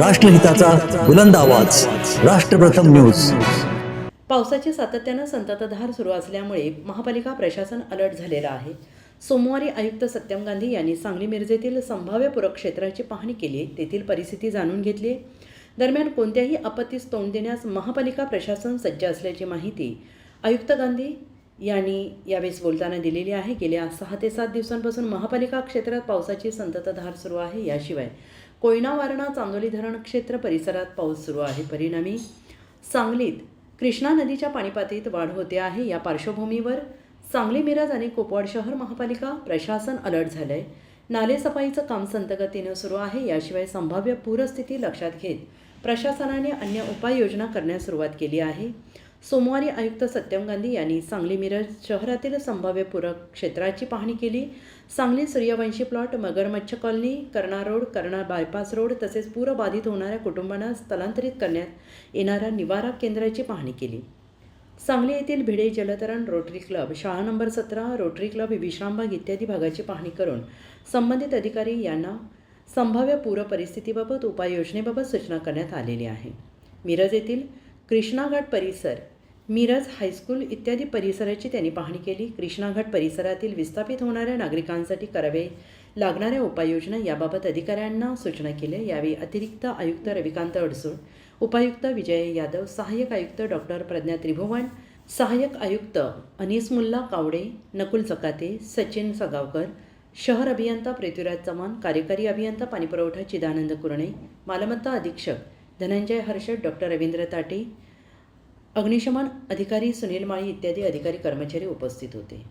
राष्ट्रहिताचा बुलंद आवाज. राष्ट्रप्रथम न्यूज. पावसाची सातत्यानं संततधार सुरू असल्यामुळे महापालिका प्रशासन अलर्ट झालेलं आहे. सोमवारी आयुक्त सत्यम गांधी यांनी सांगली मिरजेतील संभाव्य पूरक क्षेत्राची पाहणी केली तेथील परिस्थिती जाणून घेतली दरम्यान कोणत्याही आपत्तीस तोंड देण्यास महापालिका प्रशासन सज्ज असल्याची माहिती आयुक्त गांधी यांनी यावेळेस बोलताना दिलेली आहे. गेल्या सहा ते सात दिवसांपासून महापालिका क्षेत्रात पावसाची संततधार सुरू आहे. याशिवाय कोयना वारणा चांदोली धरण क्षेत्र परिसरात पाऊस सुरू आहे. परिणामी सांगलीत कृष्णा नदीच्या पाणीपातळीत वाढ होते आहे. या पार्श्वभूमीवर सांगली मिरज आणि कोपवाड शहर महापालिका प्रशासन अलर्ट झालं आहे नालेसफाईचं काम संतगतीनं सुरू आहे. याशिवाय संभाव्य पूरस्थिती लक्षात घेत प्रशासनाने अन्य उपाययोजना करण्यास सुरुवात केली आहे. सोमवारी आयुक्त सत्यम गांधी यांनी सांगली मिरज शहरातील संभाव्य पूरक क्षेत्राची पाहणी केली. Sangli Suryavanshi plot Magarmachh colony Karna road Karna bypass road तसेच पूरबाधित होणाऱ्या कुटुंबांना स्थलांतरित करण्यात येणाऱ्या निवारा केंद्राची पाहणी केली. सांगली येथील भिडे जलतरण रोटरी क्लब शाळा नंबर सतरा रोटरी क्लब विश्रामबाग इत्यादी भागाची पाहणी करून संबंधित अधिकारी यांना संभाव्य पूर परिस्थितीबाबत उपाययोजनेबाबत सूचना करण्यात आलेली आहे. मिरज येथील कृष्णाघाट परिसर मिरज हायस्कूल इत्यादी परिसराची त्यांनी पाहणी केली. कृष्णाघाट परिसरातील विस्थापित होणाऱ्या नागरिकांसाठी करावे लागणाऱ्या उपाययोजना याबाबत अधिकाऱ्यांना सूचना केल्या. यावेळी अतिरिक्त आयुक्त रविकांत अडसूळ उपायुक्त विजय यादव सहाय्यक आयुक्त डॉक्टर प्रज्ञा त्रिभुवन सहाय्यक आयुक्त अनिस मुल्ला कावडे नकुल चकाते सचिन सगावकर शहर अभियंता पृथ्वीराज चव्हाण कार्यकारी अभियंता पाणीपुरवठा चिदानंद कुरणे मालमत्ता अधीक्षक धनंजय हर्षद डॉक्टर रवींद्र ताटे अग्निशमन अधिकारी सुनील माळी इत्यादी अधिकारी कर्मचारी उपस्थित होते.